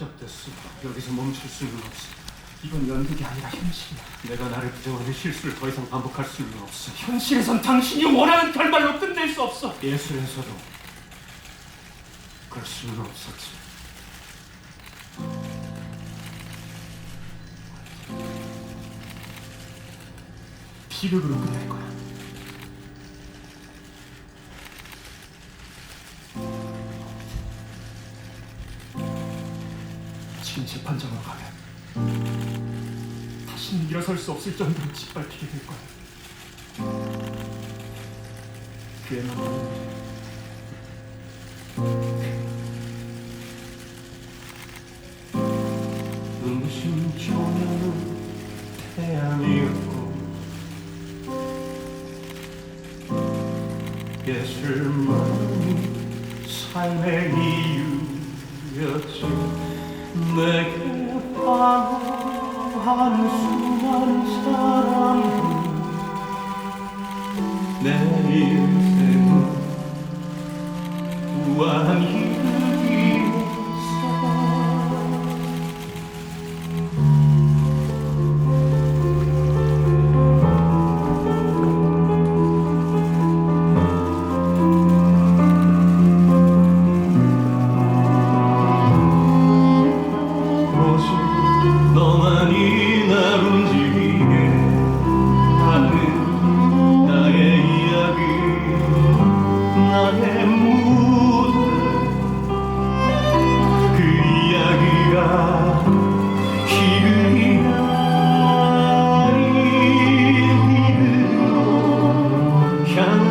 시작됐어. 여기서 멈출 수는 없어. 이건 연극이 아니라 현실이야. 내가 나를 부정하는 실수를 더 이상 반복할 수는 없어. 현실에선 당신이 원하는 결말로 끝낼 수 없어. 예술에서도 그럴 수는 없었지. 비극으로 끝낼 거야. 지금 재판장으로 가면 다시는 일어설 수 없을 정도로 짓밟히게 될 거야. 그에만 모르는 음심 조명은 태양이었고 예술만이 삶의 이유였지 내게 반응하는 수많은 사람들 내 인생은 우아한 이 향